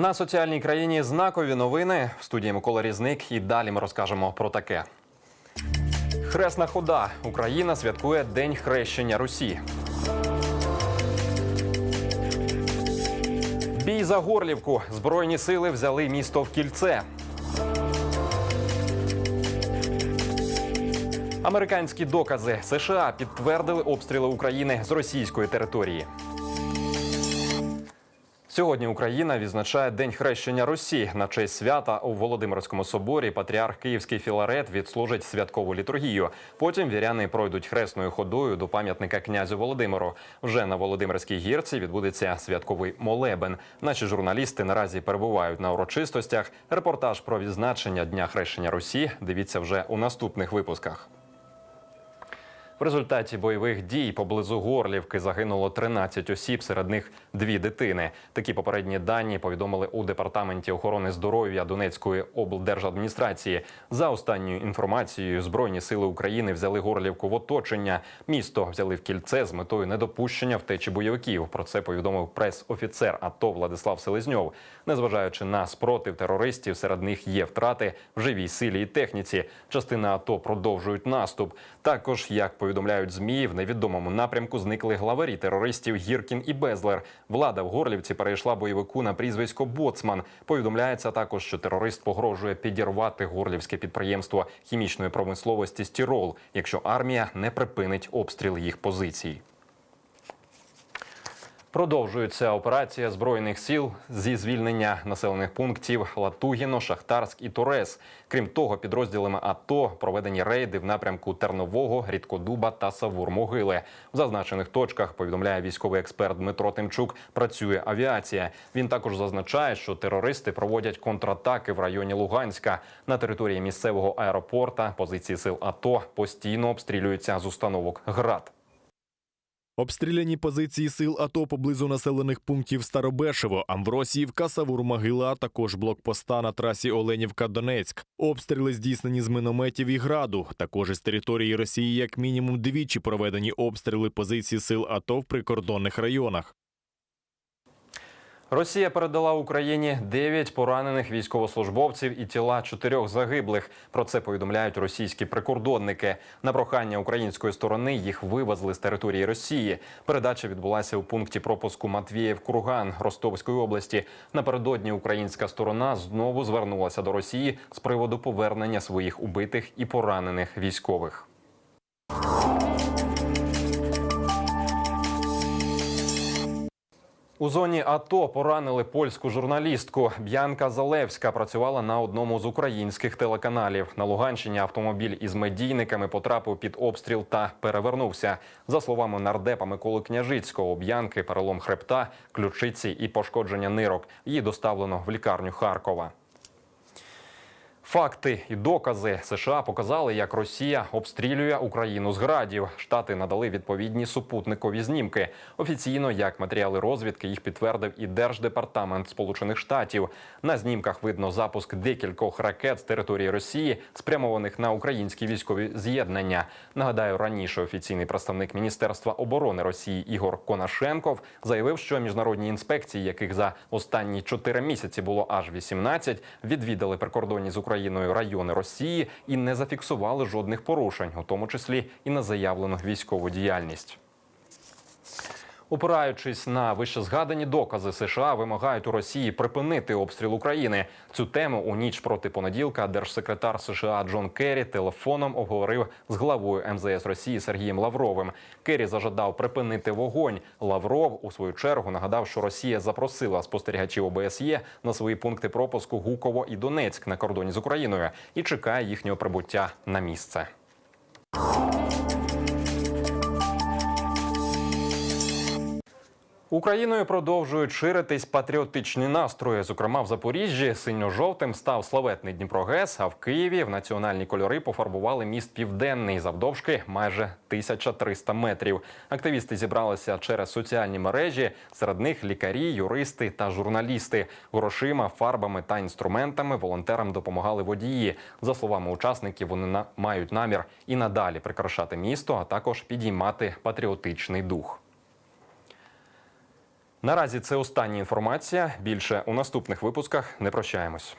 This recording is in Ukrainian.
На соціальній країні знакові новини в студії Микола Різник. І далі ми розкажемо про таке. Хресна хода. Україна святкує День хрещення Русі. Бій за Горлівку. Збройні сили взяли місто в кільце. Американські докази США підтвердили обстріли України з російської території. Сьогодні Україна відзначає День хрещення Русі. На честь свята у Володимирському соборі патріарх Київський Філарет відслужить святкову літургію. Потім віряни пройдуть хресною ходою до пам'ятника князю Володимиру. Вже на Володимирській гірці відбудеться святковий молебен. Наші журналісти наразі перебувають на урочистостях. Репортаж про відзначення Дня хрещення Русі. Дивіться вже у наступних випусках. В результаті бойових дій поблизу Горлівки загинуло 13 осіб, серед них дві дитини. Такі попередні дані повідомили у департаменті охорони здоров'я Донецької облдержадміністрації. За останньою інформацією, збройні сили України взяли Горлівку в оточення. Місто взяли в кільце з метою недопущення втечі бойовиків. Про це повідомив прес-офіцер АТО Владислав Селезньов. Незважаючи на спротив терористів, серед них є втрати в живій силі і техніці. Частина АТО продовжують наступ. Також, як повідомляють змі, в невідомому напрямку зникли главарі терористів Гіркін і Безлер. Влада в Горлівці перейшла бойовику на прізвисько Боцман. Повідомляється також, що терорист погрожує підірвати горлівське підприємство хімічної промисловості Стірол, якщо армія не припинить обстріл їх позицій. Продовжується операція збройних сил зі звільнення населених пунктів Латугіно, Шахтарськ і Турес. Крім того, підрозділами АТО проведені рейди в напрямку Тернового, Рідкодуба та Савур-Могили. В зазначених точках повідомляє військовий експерт Дмитро Тимчук. Працює авіація. Він також зазначає, що терористи проводять контратаки в районі Луганська на території місцевого аеропорта. Позиції сил АТО постійно обстрілюються з установок ГРАД. Обстріляні позиції сил АТО поблизу населених пунктів Старобешево, Амвросіївка, Савур-Могила, а також блокпоста на трасі Оленівка-Донецьк. Обстріли здійснені з мінометів і граду. Також із території Росії як мінімум двічі проведені обстріли позицій сил АТО в прикордонних районах. Росія передала Україні 9 поранених військовослужбовців і тіла чотирьох загиблих. Про це повідомляють російські прикордонники. На прохання української сторони їх вивезли з території Росії. Передача відбулася у пункті пропуску Матвієв Курган Ростовської області. Напередодні українська сторона знову звернулася до Росії з приводу повернення своїх убитих і поранених військових. У зоні АТО поранили польську журналістку. Б'янка Залевська працювала на одному з українських телеканалів. На Луганщині автомобіль із медійниками потрапив під обстріл та перевернувся. За словами нардепа Миколи Княжицького, Б'янки перелом хребта, ключиці і пошкодження нирок. Її доставлено в лікарню Харкова. Факти і докази США показали, як Росія обстрілює Україну з градів. Штати надали відповідні супутникові знімки. Офіційно, як матеріали розвідки, їх підтвердив і Держдепартамент Сполучених Штатів. На знімках видно запуск декількох ракет з території Росії, спрямованих на українські військові з'єднання. Нагадаю, раніше офіційний представник Міністерства оборони Росії Ігор Конашенков заявив, що міжнародні інспекції, яких за останні чотири місяці було аж 18, відвідали прикордонні з Україною райони Росії і не зафіксували жодних порушень, у тому числі і на заявлену військову діяльність. Опираючись на вищезгадані докази, США вимагають у Росії припинити обстріл України. Цю тему у ніч проти понеділка держсекретар США Джон Керрі телефоном обговорив з главою МЗС Росії Сергієм Лавровим. Керрі зажадав припинити вогонь. Лавров у свою чергу нагадав, що Росія запросила спостерігачів ОБСЄ на свої пункти пропуску Гуково і Донецьк на кордоні з Україною і чекає їхнього прибуття на місце. Україною продовжують ширитись патріотичні настрої. Зокрема, в Запоріжжі синьо-жовтим став славетний Дніпрогес, а в Києві в національні кольори пофарбували міст південний завдовжки майже 1300 метрів. Активісти зібралися через соціальні мережі. Серед них лікарі, юристи та журналісти. Грошима, фарбами та інструментами волонтерам допомагали водії. За словами учасників, вони на- мають намір і надалі прикрашати місто, а також підіймати патріотичний дух. Наразі це остання інформація. Більше у наступних випусках не прощаємось.